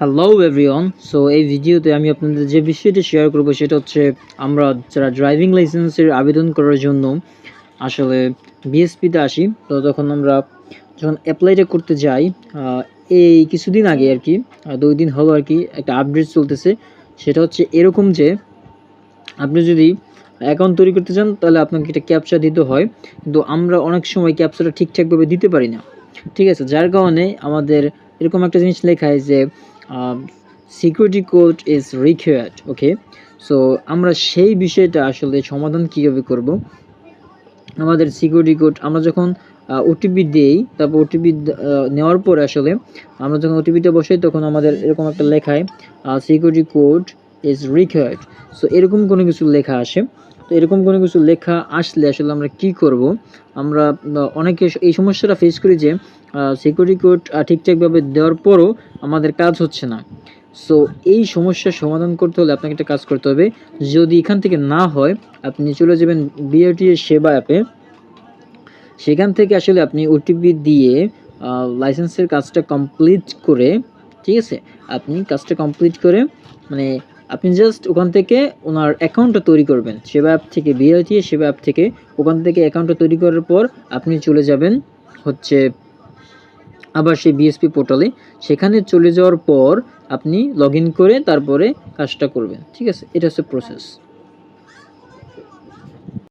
Hello everyone so এই ভিডিওতে আমি আপনাদের যে বিষয়টি শেয়ার করব, সেটা হচ্ছে আমরা যারা ড্রাইভিং লাইসেন্সের আবেদন করার জন্য আসলে বিএসপিতে আসি, তো তখন আমরা যখন অ্যাপ্লাইটা করতে যাই এই কিছুদিন আগে আর কি দুই দিন হলো আর কি, একটা আপডেট চলতেছে। সেটা হচ্ছে এরকম যে, আপনি যদি অ্যাকাউন্ট তৈরি করতে চান, তাহলে আপনাকে একটা ক্যাপচা দিতে হয়। কিন্তু আমরা অনেক সময় ক্যাপচাটা ঠিকঠাকভাবে দিতে পারি না। ঠিক আছে? যার কারণে আমাদের এরকম একটা জিনিস লেখায় যে security code is required okay so আমরা সেই বিষয়টা আসলে সমাধান কীভাবে করব? আমাদের সিকিউরিটি কোড আমরা যখন ওটিপি দেই, তারপর ওটিপি নেওয়ার পরে আসলে আমরা যখন ওটিপিটা বসাই, তখন আমাদের এরকম একটা লেখায় security code is required so এরকম কোনো কিছু লেখা আসে। তো এরকম কোনো কিছু লেখা আসলে আসলে আমরা কি করব? আমরা অনেকে এই সমস্যাটা ফেস করি যে সিকিউরিটি কোড ঠিকঠাকভাবে দেওয়ার পরও আমাদের কাজ হচ্ছে না। সো এই সমস্যার সমাধান করতে হলে আপনাকে একটা কাজ করতে হবে। যদি এখান থেকে না হয়, আপনি চলে যাবেন বিআরটি এর সেবা অ্যাপে। সেখান থেকে আসলে আপনি ওটিপি দিয়ে লাইসেন্সের কাজটা কমপ্লিট করে, ঠিক আছে? আপনি কাজটা কমপ্লিট করে মানে আপনি জাস্ট ওখান থেকে ওনার অ্যাকাউন্টটা তৈরি করবেন। সেবা অ্যাপ থেকে বিআইটি সেবা অ্যাপ থেকে ওখান থেকে অ্যাকাউন্টটা তৈরি করার পর আপনি চলে যাবেন হচ্ছে আবার সেই বিএসপি পোর্টালে সেখানে চলে যাওয়ার পর আপনি লগ করে তারপরে কাজটা করবেন। ঠিক আছে? এটা হচ্ছে প্রসেস